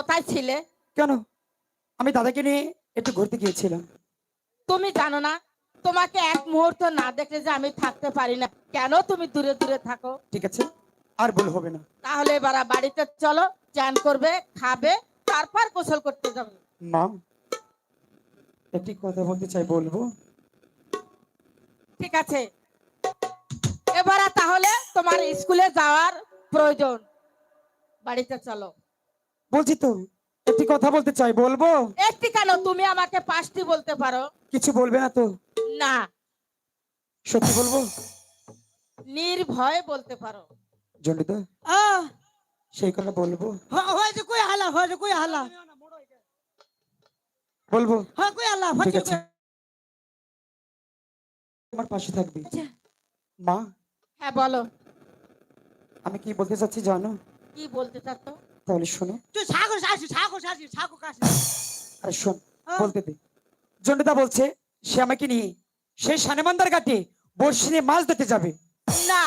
কোথায় ছিলে? কেন? আমি দাদাকে নিয়ে একটু ঘুরতে গিয়েছিলাম। তুমি জানো না তোমাকে এক মুহূর্ত না দেখলে যে আমি থাকতে পারি না। কেন তুমি দূরে দূরে থাকো? ঠিক আছে আর ভুল হবে না। তাহলে এবার বাড়িতে চলো চান করবে খাবে তারপর গোসল করতে যাবে। মা একটি কথা বলতে চাই বলব? ঠিক আছে। এবার তাহলে তোমার স্কুলে যাওয়ার প্রয়োজন। বাড়িতে চলো। বলছি তো একটি কথা বলতে চাই বলব? একটি কেন? তুমি আমাকে পাঁচটি বলতে পারো। কিছু বলবে না তো? না। সত্যি বলব? নির্ভয় বলতে পারো। জন্ডিত? আহ, সেই কথা বলব। হয়েছে কই হালা হয়েছে কই হালা? বলব? হ্যাঁ কই হালা ঠিক আছে। আমার পাশে থাকবি। আচ্ছা। মা? হ্যাঁ বলো। আমি কি বলতে চাচ্ছি জানো? কি বলতে চাচ্ছ? তাহলে শোনো। তুই সাগর আসি সাগর আসি সাগর আসি আরে শোন বলতে দে জন্ডিতা বলছে সে আমাকে নিয়ে সেই সানেমান্দার ঘাটে বর্ষি নিয়ে মাছ ধরতে যাবে। না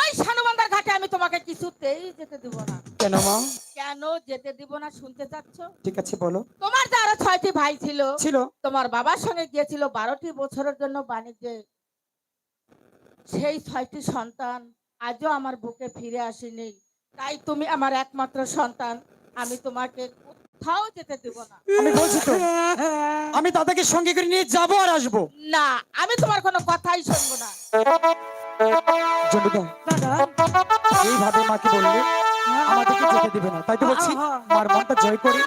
ওই সানুবান্দার ঘাটে আমি তোমাকে কিছুতেই যেতে দিব না। কেন মা? কেন যেতে দিব না শুনতে চাচ্ছ? ঠিক আছে বলো। তোমার যে আরও ছয়টি ভাই ছিল ছিল। তোমার বাবার সঙ্গে গিয়েছিল বারোটি বছরের জন্য বাণিজ্যে। সেই ছয়টি সন্তান আজও আমার বুকে ফিরে আসেনি। তাই তুমি আমার একমাত্র সন্তান। আমি তোমাকে কোথাও যেতে দেব না। আমি বলছি তো আমি দাদাকে সঙ্গে করে নিয়ে যাব আর আসব। না আমি তোমার কোনো কথাই শুনব না। এইভাবে মাকে বললে আমাদেরকে যেতে দিবে না। তাই তো বলছি হ্যাঁ, মার মনটা জয় করে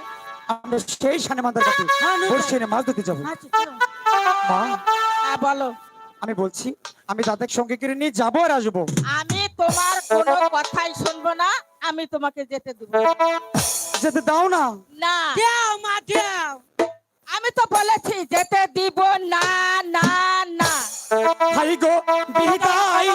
আমরা সেই ঘাটে হ্যাঁ, নিয়ে মাছ ধরতে যাব। আচ্ছা মা। হ্যাঁ বলো। আমি বলছি আমি দাদাকে সঙ্গে করে নিয়ে যাব আর আসব। আমি তোমার কোনো কথাই শুনব না আমি তোমাকে যেতে দেব। যেতে দাও না? না। দাও মা দাও। আমি তো বলেছি যেতে দিব না না না। হাই গো বিদায়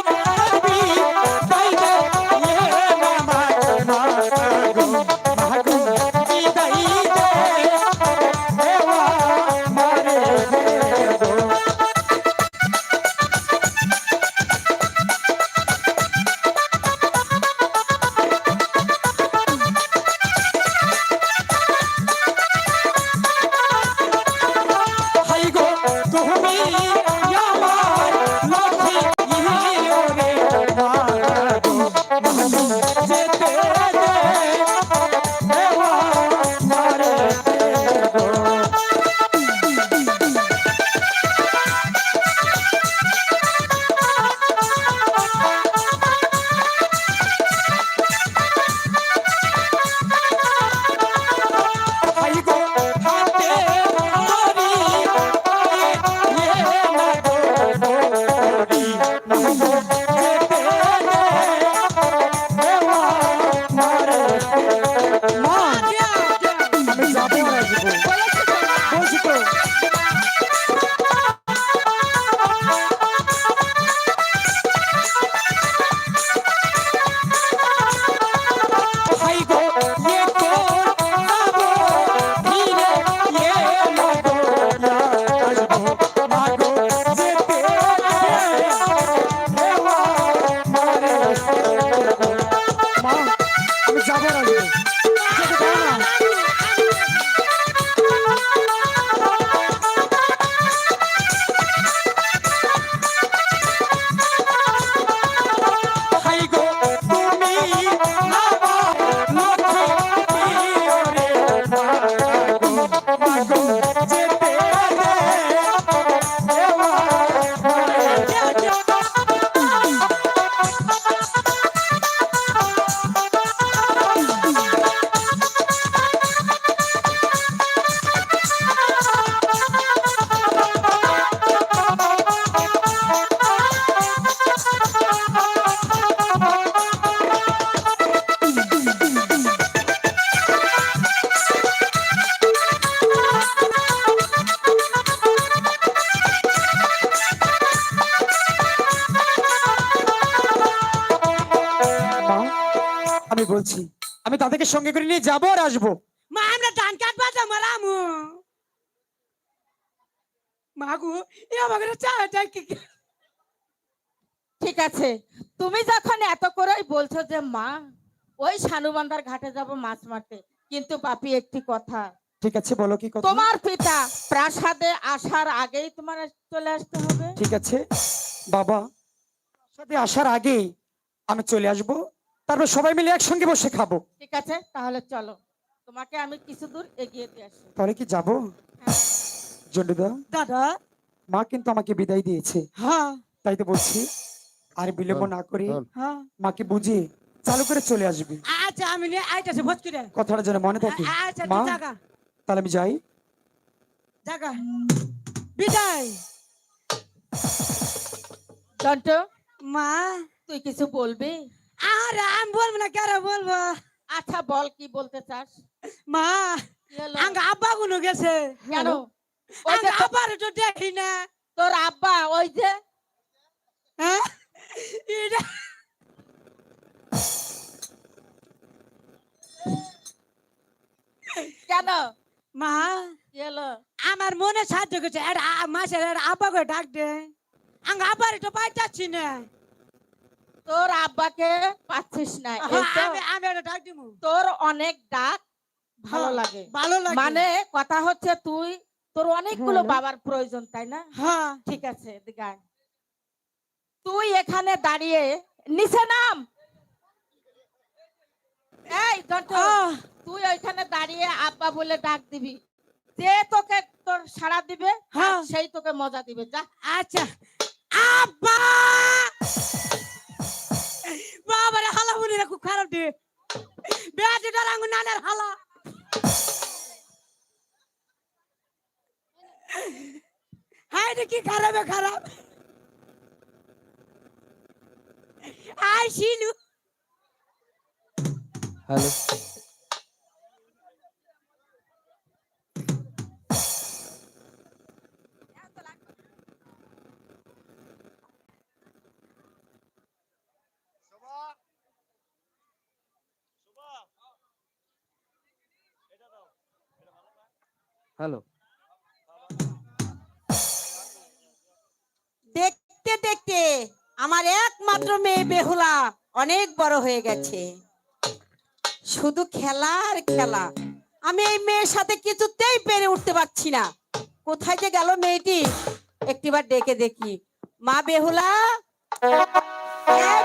বলছি। আমি তাদেরকে সঙ্গে করে নিয়ে যাব আর আসব। মা আমরা ধান কাটবা মাগু এ আমাকে চা চা কি? ঠিক আছে। তুমি যখন এত করেই বলছো যে মা ওই শানুবান্দার ঘাটে যাব মাছ মারতে। কিন্তু পাপি একটি কথা। ঠিক আছে বলো কি কথা? তোমার পিতা প্রাসাদে আসার আগেই তোমার চলে আসতে হবে। ঠিক আছে। বাবা সাথে আসার আগেই আমি চলে আসব। তারপর সবাই মিলে একসঙ্গে বসে খাব। ঠিক আছে তাহলে চলো। তোমাকে আমি কিছু দূর এগিয়ে দিয়ে আসি। তাহলে কি যাব? হ্যাঁ। জন্ডুদা দাদা। মা কিন্তু আমাকে বিদায় দিয়েছে। হ্যাঁ। তাই তো বলছি আর বিলম্ব না করে হ্যাঁ। মাকে বুঝিয়ে চালু করে চলে আসবে। আচ্ছা আমি নিয়ে আইতাছি ভোজ করে। কথাটা যেন মনে থাকে। আচ্ছা মা তুই জাগা। তাহলে আমি যাই। জাগা। বিদায়। জন্টু মা তুই কিছু বলবি? আরে আমি বলব না কেন বলব? আচ্ছা বল কি বলতে চাস? মা আঙ্গ আব্বা গুলো গেছে? কেন? আব্বার তো দেখি না। তোর আব্বা ওই যে? হ্যাঁ? এটা কেন? মা হলো? আমার মনে সাহায্য করছে। মাসের এটা আব্বা করে ডাক দে। আঙ্গ আব্বার তো পাই যাচ্ছি না। তোর আব্বাকে পাচ্ছিস না আমি এটা ডাক দিব তোর অনেক ডাক ভালো হ্যাঁ, লাগে। ভালো লাগে। মানে কথা হচ্ছে তুই তোর অনেকগুলো। বাবার প্রয়োজন তাই না? হ্যাঁ। ঠিক আছে আয়। তুই এখানে দাঁড়িয়ে নিচে নাম। এই তুই ওইখানে দাঁড়িয়ে আব্বা বলে ডাক দিবি। যে তোকে তোর সাড়া দিবে হ্যাঁ। সেই তোকে মজা দিবে যা। আচ্ছা। আব্বা! বুনি রে খুব খারাপ দে বেয়াতে ডারাঙ্গু নানার হালা। হাই কি খারাপ খারাপ। I Shilu hello. হ্যালো দেখতে দেখতে আমার একমাত্র মেয়ে বেহুলা অনেক বড় হয়ে গেছে। শুধু খেলা আর খেলা। আমি এই মেয়ের সাথে কিছুতেই পেরে উঠতে পারছি না। কোথায় যে গেল মেয়েটি? একটিবার ডেকে দেখি। মা বেহুলা? এ